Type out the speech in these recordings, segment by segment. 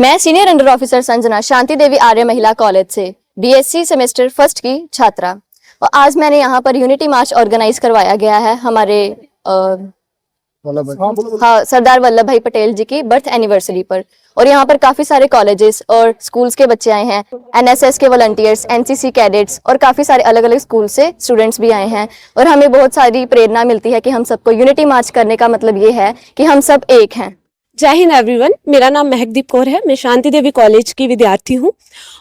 मैं senior under officer Sanjana Shanti Devi Arya महिला college से बीएससी सेमेस्टर फ़र्स्ट की छात्रा। और आज मैंने यहाँ पर यूनिटी मार्च ऑर्गेनाइज करवाया गया है हमारे हाँ सरदार वल्लभ भाई पटेल जी की बर्थ एनिवर्सरी पर। और यहाँ पर काफ़ी सारे कॉलेजेस और स्कूल्स के बच्चे आए हैं एनएसएस के वॉलंटियर्स एनसीसी कैडेट्स और काफ़ी सारे अलग अलग स्कूल से स्टूडेंट्स भी आए हैं। और हमें बहुत सारी प्रेरणा मिलती है कि हम सबको यूनिटी मार्च करने का मतलब ये है कि हम सब एक हैं। जय हिंद एवरीवन। मेरा नाम महकदीप कौर है। मैं शांति देवी कॉलेज की विद्यार्थी हूँ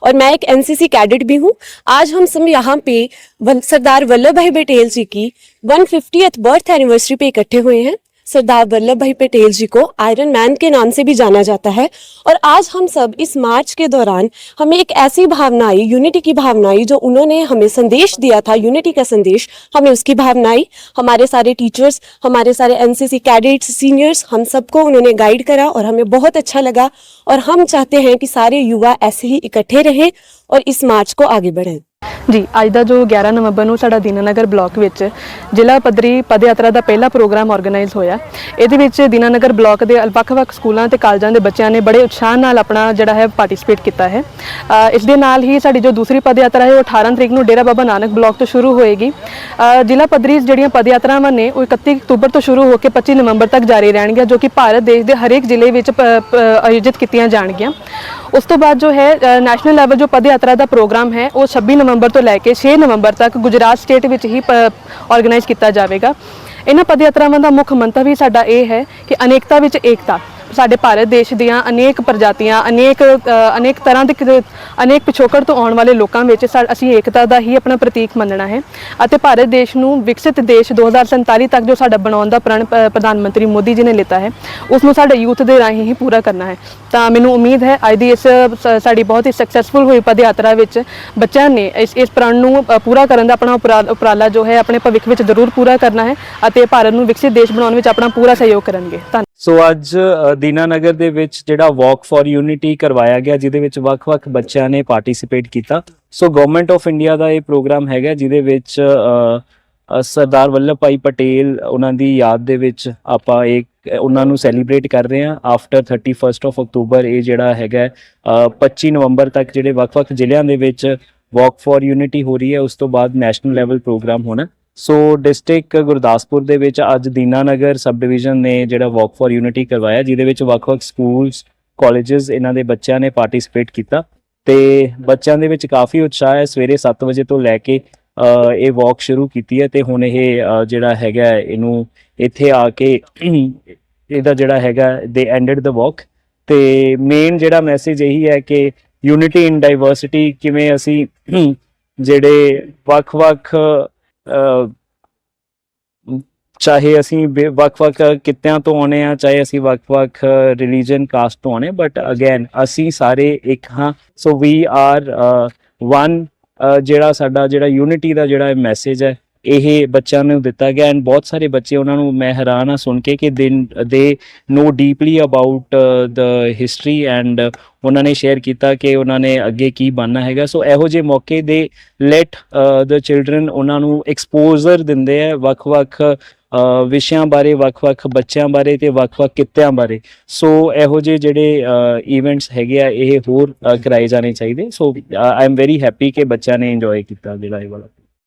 और मैं एक एनसीसी कैडेट भी हूँ। आज हम सब यहाँ पे सरदार वल्लभ भाई पटेल जी की 150th बर्थ एनिवर्सरी पे इकट्ठे हुए हैं। सरदार वल्लभ भाई पटेल जी को आयरन मैन के नाम से भी जाना जाता है। और आज हम सब इस मार्च के दौरान हमें एक ऐसी भावना आई यूनिटी की भावना आई, जो उन्होंने हमें संदेश दिया था यूनिटी का संदेश। हमें उसकी भावना आई। हमारे सारे टीचर्स हमारे सारे एनसीसी कैडेट्स सीनियर्स हम सबको उन्होंने गाइड करा और हमें बहुत अच्छा लगा। और हम चाहते हैं कि सारे युवा ऐसे ही इकट्ठे रहें और इस मार्च को आगे बढ़ें। ਜੀ, ਅੱਜ ਦਾ ਜੋ 11 ਨਵੰਬਰ ਨੂੰ ਸਾਡਾ ਦੀਨਾਨਗਰ ਬਲਾਕ ਵਿੱਚ ਜ਼ਿਲ੍ਹਾ ਪੱਧਰੀ ਪਦ ਯਾਤਰਾ ਦਾ ਪਹਿਲਾ ਪ੍ਰੋਗਰਾਮ ਆਰਗੇਨਾਈਜ਼ ਹੋਇਆ। ਇਹਦੇ ਵਿੱਚ ਦੀਨਾਨਗਰ ਬਲਾਕ ਦੇ ਵੱਖ-ਵੱਖ ਸਕੂਲਾਂ ਤੇ ਕਾਲਜਾਂ ਦੇ ਬੱਚਿਆਂ ਨੇ ਬੜੇ ਉਤਸ਼ਾਹ ਨਾਲ ਆਪਣਾ ਜਿਹੜਾ ਹੈ ਪਾਰਟਿਸਿਪੇਟ ਕੀਤਾ ਹੈ। ਇਸ ਦੇ ਨਾਲ ਹੀ ਸਾਡੀ ਜੋ ਦੂਸਰੀ ਪਦ ਯਾਤਰਾ ਹੈ, ਉਹ 18 ਤਰੀਕ ਨੂੰ ਡੇਰਾ ਬਾਬਾ ਨਾਨਕ ਬਲਾਕ ਤੋਂ ਸ਼ੁਰੂ ਹੋਏਗੀ। ਜ਼ਿਲ੍ਹਾ ਪੱਧਰੀ ਜਿਹੜੀਆਂ ਪਦ ਯਾਤਰਾਵਾਂ ਨੇ, ਉਹ 31 ਅਕਤੂਬਰ ਤੋਂ ਸ਼ੁਰੂ ਹੋ ਕੇ 25 ਨਵੰਬਰ ਤੱਕ ਜਾਰੀ ਰਹਿਣਗੀਆਂ, ਜੋ ਕਿ ਭਾਰਤ ਦੇਸ਼ ਦੇ ਹਰੇਕ ਜ਼ਿਲ੍ਹੇ ਵਿੱਚ ਪ- ਆਯੋਜਿਤ ਕੀਤੀਆਂ ਜਾਣਗੀਆਂ। ਉਸ ਤੋਂ ਬਾਅਦ ਜੋ ਹੈ ਨੈਸ਼ਨਲ ਲੈਵਲ ਜੋ ਪਦ ਯਾਤਰਾ ਦਾ ਪ੍ਰੋਗਰਾਮ ਹੈ, ਉਹ 26 ਨਵੰਬਰ ਤੋਂ ਲੈ ਕੇ 6 ਨਵੰਬਰ ਤੱਕ ਗੁਜਰਾਤ ਸਟੇਟ ਵਿੱਚ ਹੀ ਆਰਗੇਨਾਈਜ਼ ਕੀਤਾ ਜਾਵੇਗਾ। ਇਹਨਾਂ ਪਦ ਯਾਤਰਾਵਾਂ ਦਾ ਮੁੱਖ ਮੰਤਵ ਹੀ ਸਾਡਾ ਇਹ ਹੈ ਕਿ ਅਨੇਕਤਾ ਵਿੱਚ ਏਕਤਾ। ਸਾਡੇ ਭਾਰਤ ਦੇਸ਼ ਦੀਆਂ ਅਨੇਕ ਪ੍ਰਜਾਤੀਆਂ, ਅਨੇਕ ਅਨੇਕ ਤਰ੍ਹਾਂ ਦੇ ਕਿਤੇ- ਅਨੇਕ ਪਿਛੋਕੜ ਤੋਂ ਆਉਣ ਵਾਲੇ ਲੋਕਾਂ ਵਿੱਚ ਸਾ- ਅਸੀਂ ਏਕਤਾ ਦਾ ਹੀ ਆਪਣਾ ਪ੍ਰਤੀਕ ਮੰਨਣਾ ਹੈ ਅਤੇ ਭਾਰਤ ਦੇਸ਼ ਨੂੰ ਵਿਕਸਿਤ ਦੇਸ਼ 2047 ਤੱਕ ਜੋ ਸਾਡਾ ਬਣਾਉਣ ਦਾ ਪ੍ਰਣ ਪ੍ਰਧਾਨ ਮੰਤਰੀ ਮੋਦੀ ਜੀ ਨੇ ਲਿੱਤਾ ਹੈ ਉਸ ਨੂੰ ਸਾਡੇ ਯੂਥ ਦੇ ਰਾਹੀਂ ਹੀ ਪੂਰਾ ਕਰਨਾ ਹੈ। ਤਾਂ ਮੈਨੂੰ ਉਮੀਦ ਹੈ ਅੱਜ ਦੀ ਇਸ, ਸ- ਸਾਡੀ ਬਹੁਤ ਹੀ ਸਕਸੈਸਫੁਲ ਹੋਈ ਪਦ ਯਾਤਰਾ ਵਿੱਚ ਬੱਚਿਆਂ ਨੇ ਇਸ ਇਸ ਪ੍ਰਣ ਨੂੰ ਪੂਰਾ ਕਰਨ ਦਾ ਆਪਣਾ ਉਪਰਾ- ਉਪਰਾਲਾ ਜੋ ਹੈ ਆਪਣੇ ਭਵਿੱਖ ਵਿੱਚ ਜ਼ਰੂਰ ਪੂਰਾ ਕਰਨਾ ਹੈ ਅਤੇ ਭਾਰਤ ਨੂੰ ਵਿਕਸਿਤ ਦੇਸ਼ ਬਣਾਉਣ ਵਿੱਚ ਆਪਣਾ ਪੂਰਾ ਸਹਿਯੋਗ ਕਰਨਗੇ। ਧੰਨਵਾਦ ਸੋ ਅੱਜ ਦੀਨਾਨਗਰ ਦੇ ਵਿੱਚ ਜਿਹੜਾ ਵਾਕ ਫॉर ਯੂਨਿਟੀ ਕਰਵਾਇਆ ਗਿਆ ਜਿਹਦੇ ਵਿੱਚ ਵੱਖ-ਵੱਖ ਬੱਚਿਆਂ ਨੇ ਪਾਰਟਿਸਿਪੇਟ ਕੀਤਾ। ਸੋ ਗਵਰਨਮੈਂਟ ਆਫ ਇੰਡੀਆ ਦਾ ਇਹ ਪ੍ਰੋਗਰਾਮ ਹੈਗਾ ਜਿਹਦੇ ਵਿੱਚ ਸਰਦਾਰ ਵੱਲਭ ਭਾਈ ਪਟੇਲ ਉਹਨਾਂ ਦੀ ਯਾਦ ਦੇ ਵਿੱਚ ਆਪਾਂ ਇੱਕ ਉਹਨਾਂ ਨੂੰ ਸੈਲੀਬ੍ਰੇਟ ਕਰ ਰਹੇ ਹਾਂ। ਆਫਟਰ 31st ਆਫ ਅਕਤੂਬਰ ਇਹ ਜਿਹੜਾ ਹੈਗਾ ਅ, 25 ਨਵੰਬਰ ਤੱਕ ਜਿਹੜੇ ਵੱਖ-ਵੱਖ ਜ਼ਿਲ੍ਹਿਆਂ ਦੇ ਵਿੱਚ ਵਾਕ ਫॉर ਯੂਨਿਟੀ ਹੋ ਰਹੀ ਹੈ ਉਸ ਤੋਂ ਬਾਅਦ ਨੈਸ਼ਨਲ ਲੈਵਲ ਪ੍ਰੋਗਰਾਮ ਹੋਣਾ। ਸੋ ਡਿਸਟ੍ਰਿਕਟ ਗੁਰਦਾਸਪੁਰ ਦੇ ਵਿੱਚ ਅੱਜ ਦੀਨਾਨਗਰ ਸਬ ਡਿਵੀਜ਼ਨ ਨੇ ਜਿਹੜਾ ਵਾਕ ਫॉर ਯੂਨਿਟੀ ਕਰਵਾਇਆ, ਜਿਹਦੇ ਵਿੱਚ ਵੱਖ-ਵੱਖ ਸਕੂਲਸ ਕਾਲਜਸ ਇਹਨਾਂ ਦੇ ਬੱਚਿਆਂ ਨੇ ਪਾਰਟਿਸਿਪੇਟ ਕੀਤਾ ਤੇ ਬੱਚਿਆਂ ਦੇ ਵਿੱਚ ਕਾਫੀ ਉਤਸ਼ਾਹ ਹੈ। ਸਵੇਰੇ 7 ਵਜੇ ਤੋਂ ਲੈ ਕੇ ਇਹ ਵਾਕ ਸ਼ੁਰੂ ਕੀਤੀ ਹੈ ਤੇ ਹੁਣ ਇਹ ਜਿਹੜਾ ਹੈਗਾ ਇਹਨੂੰ ਇੱਥੇ ਆ ਕੇ ਇਹਦਾ ਜਿਹੜਾ ਹੈਗਾ ਦੇ ਐਂਡਡ ਦਾ ਵਾਕ ਤੇ ਮੇਨ ਜਿਹੜਾ ਮੈਸੇਜ ਇਹੀ ਹੈ ਕਿ ਯੂਨਿਟੀ ਇਨ ਡਾਈਵਰਸਿਟੀ ਕਿਵੇਂ ਅਸੀਂ ਜਿਹੜੇ ਵੱਖ-ਵੱਖ ਚਾਹੇ ਅਸੀਂ ਬੇ- ਵੱਖ-ਵੱਖ ਕਿੱਤਿਆਂ ਤੋਂ ਆਉਣੇ ਆ, ਚਾਹੇ ਅਸੀਂ ਵੱਖ-ਵੱਖ ਰਿਲੀਜੀਅਨ ਕਾਸਟ ਤੋਂ ਆਉਣੇ ਬਟ ਅਗੇਨ ਅਸੀਂ ਸਾਰੇ ਇੱਕ ਹਾਂ। ਸੋ ਵੀ ਆਰ ਵਨ ਜਿਹੜਾ ਸਾਡਾ, ਜਿਹੜਾ ਯੂਨਿਟੀ ਦਾ ਜਿਹੜਾ ਮੈਸੇਜ ਹੈ ਇਹ ਬੱਚਿਆਂ ਨੂੰ ਦਿੱਤਾ ਗਿਆ ਐਂਡ ਬਹੁਤ ਸਾਰੇ ਬੱਚੇ ਉਹਨਾਂ ਨੂੰ ਮੈਂ ਹੈਰਾਨ ਆ ਸੁਣ ਕੇ ਕਿ ਦੇ ਦੇ know deeply about the history and ਉਹਨਾਂ ਨੇ ਸ਼ੇਅਰ ਕੀਤਾ ਕਿ ਉਹਨਾਂ ਨੇ ਅੱਗੇ ਕੀ ਬਣਨਾ ਹੈਗਾ। ਸੋ ਇਹੋ ਜਿਹੇ ਮੌਕੇ ਦੇ ਲੈਟ ਦ ਚਿਲਡਰਨ ਉਹਨਾਂ ਨੂੰ ਐਕਸਪੋਜ਼ਰ ਦਿੰਦੇ ਆ ਵੱਖ-ਵੱਖ ਵਿਸ਼ਿਆਂ ਬਾਰੇ, ਵੱਖ-ਵੱਖ ਬੱਚਿਆਂ ਬਾਰੇ ਤੇ ਵੱਖ-ਵੱਖ ਕਿੱਤਿਆਂ ਬਾਰੇ। ਸੋ ਇਹੋ ਜਿਹੇ ਜਿਹੜੇ ਇਵੈਂਟਸ ਹੈਗੇ ਆ, ਇਹ ਹੋਰ ਕਰਾਏ ਜਾਣੇ ਚਾਹੀਦੇ। So I am very happy ਕਿ ਬੱਚਿਆਂ ਨੇ ਇੰਜੋਏ ਕੀਤਾ ਜਿਹੜਾ ਇਹ ਵਾਲਾ।